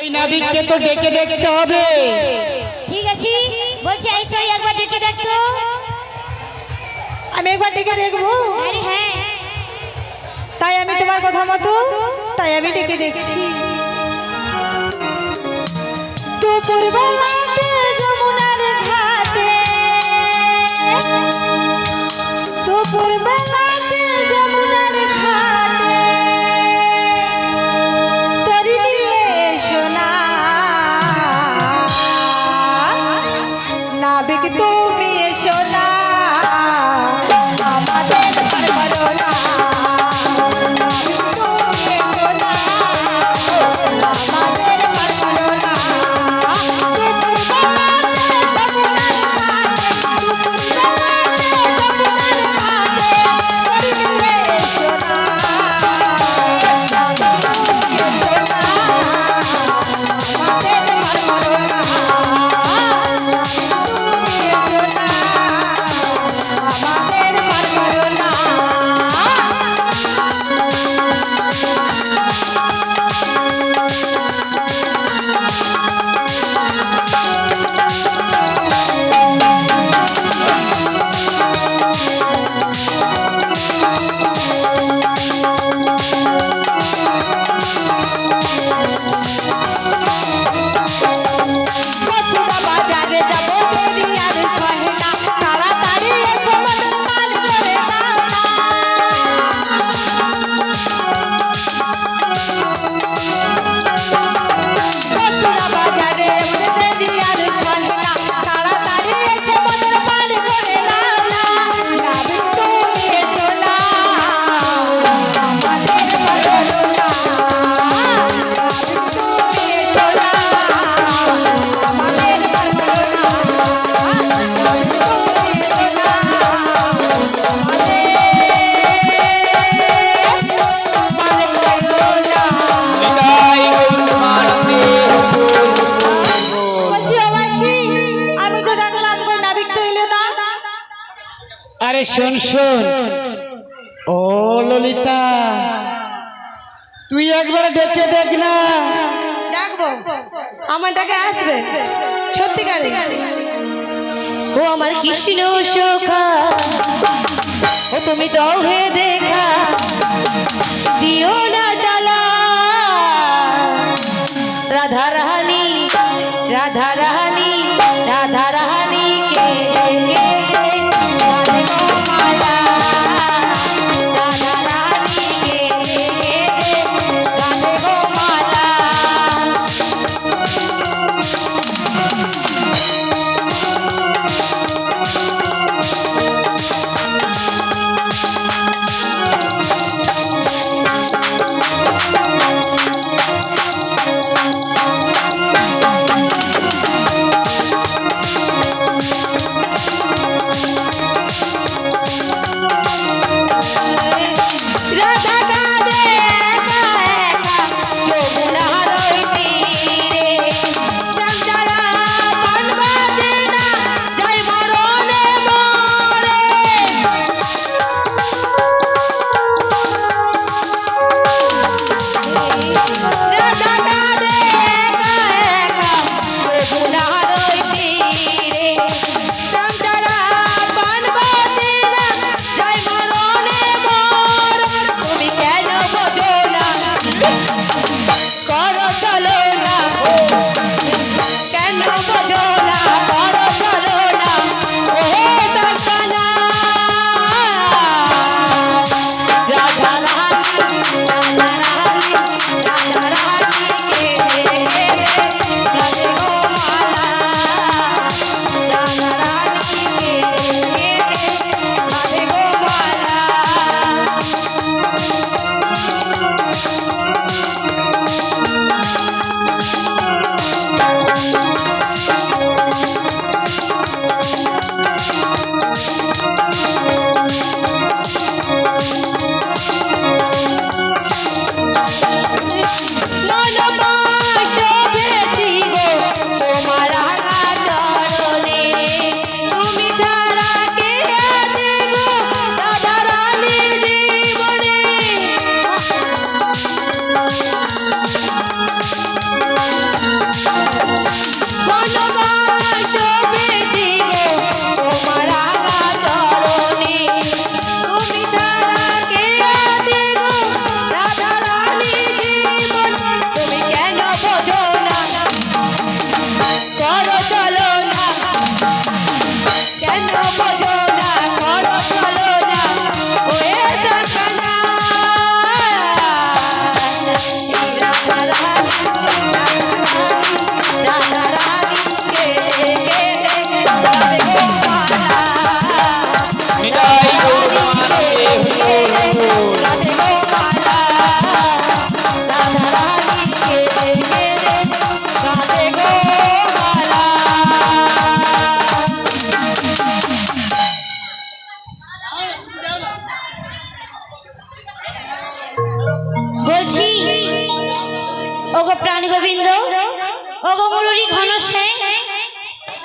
ওই নাবিককে তো ডেকে দেখতে হবে। ঠিক আছে বলছি আইসো একবার ডেকে দেখতো আমি একবার ডেকে দেখব? আরে হ্যাঁ। তাই আমি তোমার কথা মতো তাই আমি ডেকে দেখছি। দুপুর শোন ও ললিতা, তুই একবার ডেকে দেখ না। ডাকবো? আমার ডাকে আসবে? সত্যিকারে? ও আমার কৃষ্ণ সখা ও তুমি দাও হে দেখা। দিও না জ্বালা। রাধা রানী রাধা রানী, রাধা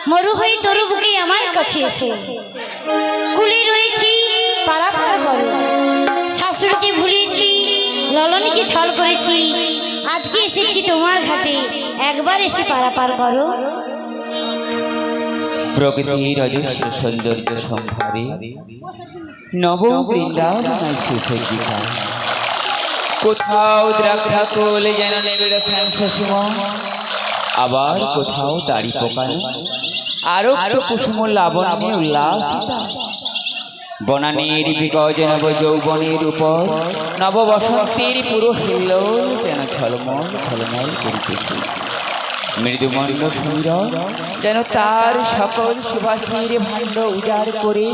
মরু তরু বুকে আমার কাছে এসে। কুলি রয়েছি, পারাপার করো শাশুড়িকে ভুলিয়েছি ললনীকে ছল করেছি। আজকে এসেছি তোমার ঘাটে, একবার এসে পারাপার করো। প্রকৃতির অজস্র সৌন্দর্য সম্ভারে নব বৃন্দাবনায় সুসজ্জিতা কোথাও দ্রাক্ষা কোলে যেন নেবিড় শ্যামসুম আবার কোথাও দাড়ি পোকানো, আরক্ত কুসুম লাবণ্যে উল্লাসিতা। বনানীর বিগজ নব যৌবনের উপর নব বসন্তের পুরো হিল্লোল যেন ঝলমল ঝলমল করিতেছে। মৃদুমন্ড সমীরণ যেন তার সকল সুবাসের ভাণ্ড উজাড় করে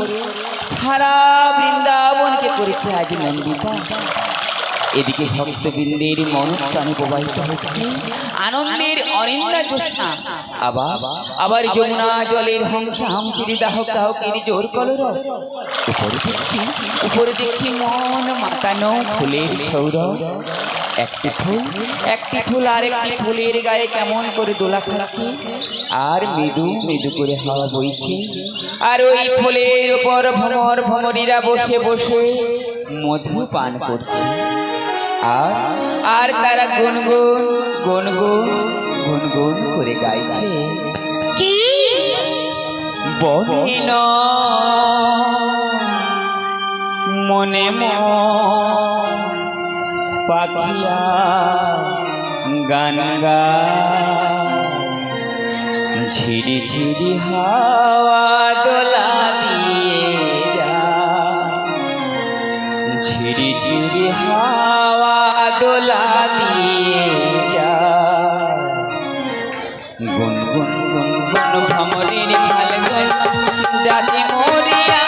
সারা বৃন্দাবনকে করেছে আজ নন্দিতা। এদিকে ভক্তবৃন্দের মন প্রাণে প্রবাহিত হচ্ছে। আনন্দের অনিন্দা জোৎস্না আবার আবার যমুনা জলের হংস হামচিরি দাহক দাহকের জোর কলর উপরে দেখছি উপরে দেখছি মন মাতানো ফুলের সৌরভ। একটি ফুল একটি ফুল আর একটি ফুলের গায়ে কেমন করে দোলা খাচ্ছে। আর মৃদু মৃদু করে হাওয়া বইছে। আর ওই ফুলের উপর ভ্রমর ভ্রমরীরা বসে বসে মধু পান করছে। আর আর তারা গুনগুন গুনগুন গুনগুন করে গাইছে। কি? বহিন মনে মন পাখিয়া গান গা। ঝিরি ঝিরি হাওয়া দোলা ঝিরি হাওয়া দোলা দিয়ে যা। গুন গুন গুন গুন ভ্রমণের ফালগুন ডাকে মরিয়া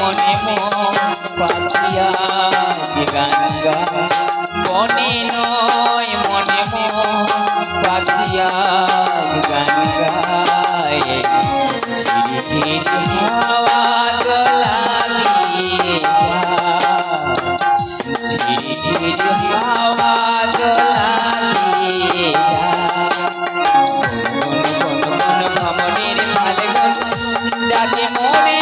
মনে মন পাখিয়া গঙ্গা বনে নয় মনে মন গঙ্গায় ঝিরি ঝিরি ডাকে মনে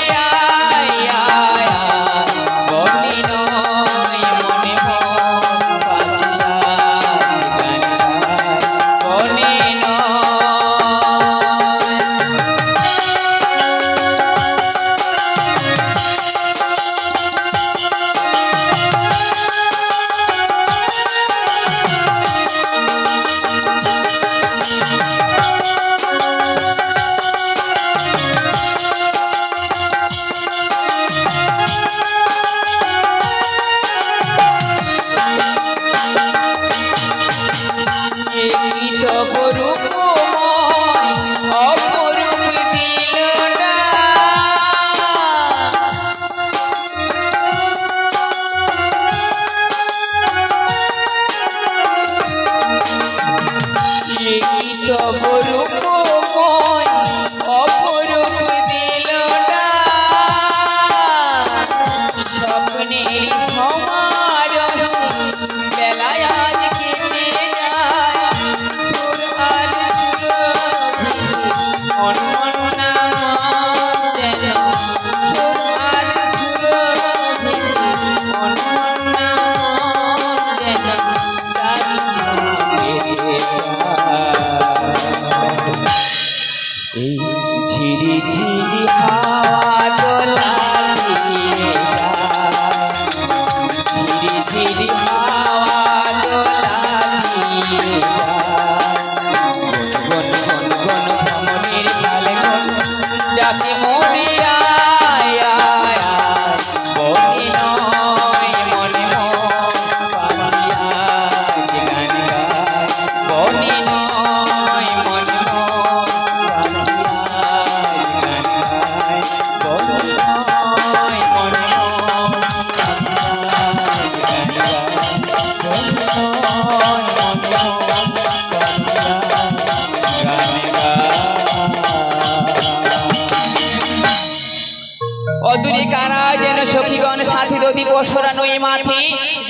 তব রূপময় ঝিরি হাওয়া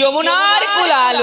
যমুনা